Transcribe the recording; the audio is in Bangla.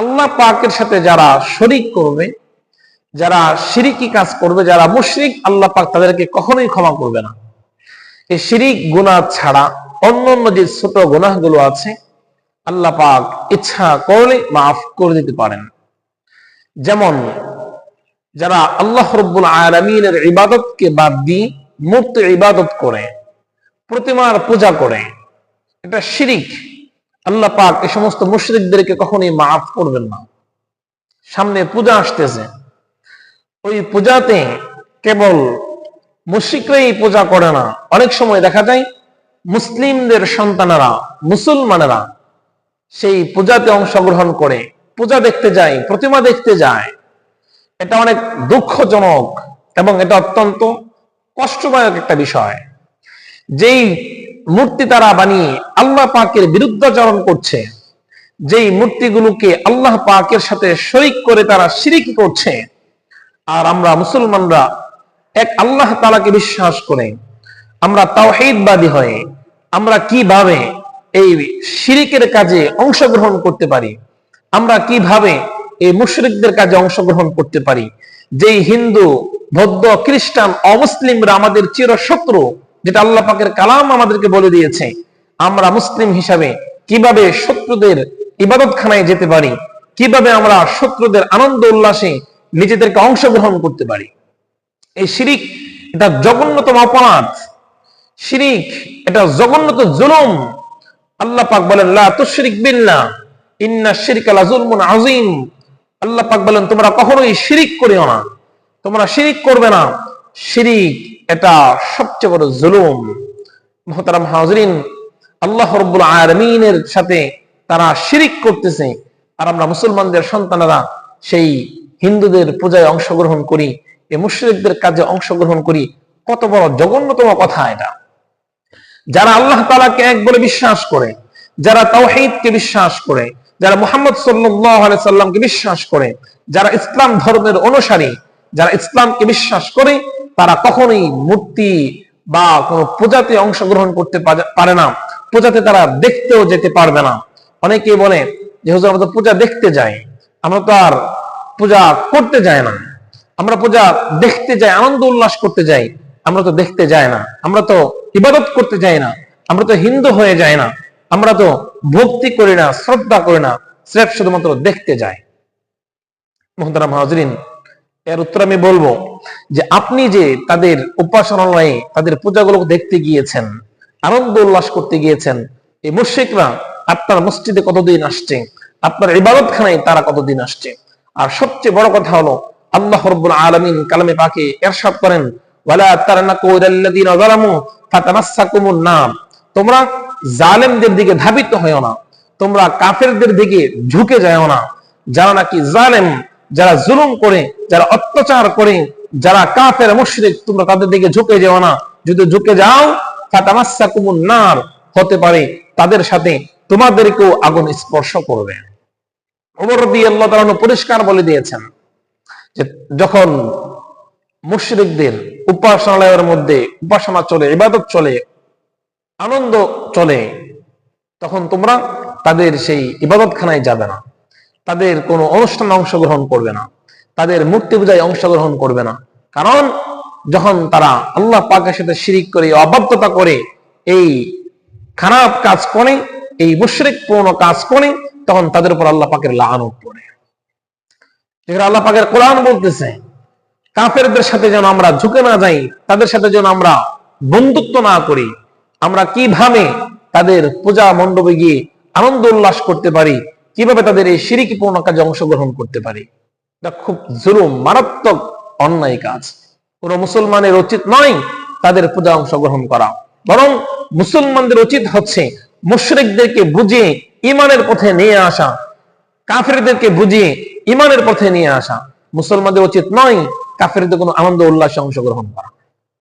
আল্লাহ পাকের সাথে যারা শরিক করবে, যারা শিরিকি কাজ করবে, যারা মুশরিক, আল্লাহ পাক তাদেরকে কখনোই ক্ষমা করবে না। এই শিরিক, গুনাহ ছাড়া অন্য অন্য যে ছোট গুনাহগুলো আছে, আল্লাহ পাক ইচ্ছা করলে মাফ করে দিতে পারেন। যেমন, যারা আল্লাহ রব্বুল আলমিনের ইবাদতকে বাদ দিয়ে মূর্তি ইবাদত করে, প্রতিমার পূজা করে, এটা শিরিক। আল্লাহ পাক এই সমস্ত মুশরিকদেরকে কখনোই মাফ করবেন না। সামনে পূজা আসতেছে। ওই পূজাতে কেবল মুশরিকরাই পূজা করে না। অনেক সময় দেখা যায় মুসলিমদের সন্তানেরা, মুসলমানেরা সেই পূজাতে অংশগ্রহণ করে, পূজা দেখতে যায়, প্রতিমা দেখতে যায়। এটা অনেক দুঃখজনক এবং এটা অত্যন্ত কষ্টদায়ক একটা বিষয়। যেই মূর্তি তারা বানিয়ে আল্লাহ পাকের বিরুদ্ধাচরণ করছে। যেই মূর্তিগুলোকে আল্লাহ পাকের সাথে শরিক করে তারা শিরিকি করছে। আর আমরা মুসলমানরা এক আল্লাহ তালাকে বিশ্বাস করে। আমরা তাওহিদবাদী হয়ে আমরা কীভাবে এই শিরিকের কাজে অংশগ্রহণ করতে পারি? আমরা কীভাবে এই মুশরিকদের কাজে অংশগ্রহণ করতে পারি? যেই হিন্দু, বৌদ্ধ, খ্রিস্টান অমুসলিমরা আমাদের চির শত্রু যেটা আল্লাহ পাকের কালাম আমাদেরকে বলে দিয়েছে, আমরা মুসলিম হিসাবে কীভাবে শত্রুদের ইবাদতখানায় যেতে পারি, কীভাবে আমরা শত্রুদের আনন্দ উল্লাসে নিজেদেরকে অংশগ্রহণ করতে পারি। এই শিরিক এটা জঘন্যতম অপরাধ। শিরিক এটা জঘন্যত জুলুম। আল্লাহ পাক বলেন, লা তুশরিক বিল্লাহ, ইন্না শিরকা লাযুলমুন আযীম। আল্লাহ পাক বলেন, তোমরা কখনোই শিরিক করিও না। তোমরা শিরিক করবে না। শিরিক এটা সবচেয়ে বড় জুলুম। মোহতারাম হাজরিন, আল্লাহ রব্বুল আলমিনের সাথে তারা শিরিক করতেছে। আর আমরা মুসলমানদের সন্তানেরা সেই হিন্দুদের পূজায় অংশগ্রহণ করি এই মুশ্রিকদের কাজে অংশগ্রহণ করি। কত বড় জঘন্যতম কথা এটা। যারা আল্লাহ তালাকে এক বলে বিশ্বাস করে, যারা তাওহিদকে বিশ্বাস করে, যারা মোহাম্মদ সাল্লামকে বিশ্বাস করে, যারা ইসলাম ধর্মের অনুসারী, যারা ইসলামকে বিশ্বাস করে তারা কখনোই মূর্তি বা কোনো পূজাতে অংশগ্রহণ করতে পারে না। পূজাতে তারা দেখতেও যেতে পারবে না। অনেকে বলে যে, হুজুর, আমরা তো পূজা দেখতে যাই। আমরা তো আর পূজা করতে যাই না। আমরা পূজা দেখতে যাই, আনন্দ উল্লাস করতে যাই। আমরা তো দেখতে যাই না। আমরা তো ইবাদত করতে যাই না। আমরা তো হিন্দু হয়ে যাই না। আমরা তো ভক্তি করি না, শ্রদ্ধা করি না। স্রেফ শুধুমাত্র দেখতে যাই। মোহতারাম হাজরিন এর উত্তর আমি বলব যে আপনি যে তাদের উপাসনালয়ে তাদের পূজাগুলো দেখতে গিয়েছেন, আনন্দ উল্লাস করতে গিয়েছেন, এই মুশ্রিকরা আপনার মসজিদে কতদিন আসছে, আপনার ইবাদতখানায় তারা কতদিন আসছে। আর সবচেয়ে বড় কথা হলো, আল্লাহ রব্বুল আলমিন কালামে পাকে এরশাদ করেন, ওয়ালা তারানাকু ইলাল্লাযীনা যালামু ফাতামাসসাকুমুন নার। তোমরা জালেমদের দিকে ধাবিত হয়েও না, তোমরা কাফেরদের দিকে ঝুঁকে যাও না। যারা নাকি জালেম যারা জুলুম করে, যারা অত্যাচার করে, যারা কাফের, মুশরিক, তোমরা তাদের দিকে ঝুঁকে যেও না। যদি ঝুঁকে যাও ফাতামাসসাকুমুন নার, হতে পারে তাদের সাথে তোমাদেরকেও আগুন স্পর্শ করবে। ওমর রাদিয়াল্লাহু তাআলা পরিষ্কার বলে দিয়েছেন যে, যখন মুশরিকদের উপাসনালয়ের মধ্যে উপাসনা চলে, ইবাদত চলে, আনন্দ চলে, তখন তোমরা তাদের সেই ইবাদতখানায় যাবে না। তাদের কোনো অনুষ্ঠানে অংশগ্রহণ করবে না। তাদের মূর্তি পূজায় অংশগ্রহণ করবে না। কারণ যখন তারা আল্লাহ পাকের সাথে শিরিক করে, অবাধ্যতা করে, এই খারাপ কাজ করে, এই মুশরিক পূর্ণ কাজ করে, তখন তাদের উপর আল্লাহ পাকের লাগানো পড়ে। আল্লাহ পাকের কোরআন বলতেছে, কাফেরদের সাথে যেন আমরা ঝুঁকে না যাই, তাদের সাথে যেন আমরা বন্ধুত্ব না করি, আমরা কীভাবে তাদের পূজা মণ্ডপে গিয়ে আনন্দ উল্লাস করতে পারি কীভাবে তাদের এই সিরিকি পূর্ণ কাজে অংশগ্রহণ করতে পারি? এটা খুব জুলুম, মারাত্মক অন্যায় কাজ। কোন মুসলমানের উচিত নয় তাদের পূজা অংশগ্রহণ করা। বরং মুসলমানদের উচিত হচ্ছে মুশরিকদেরকে বুঝিয়ে ইমানের পথে নিয়ে আসা, কাফেরদেরকে বুঝিয়ে ইমানের পথে নিয়ে আসা। মুসলমানদের উচিত নয় কাফেরদের কোনো আনন্দ উল্লাসে অংশগ্রহণ করা।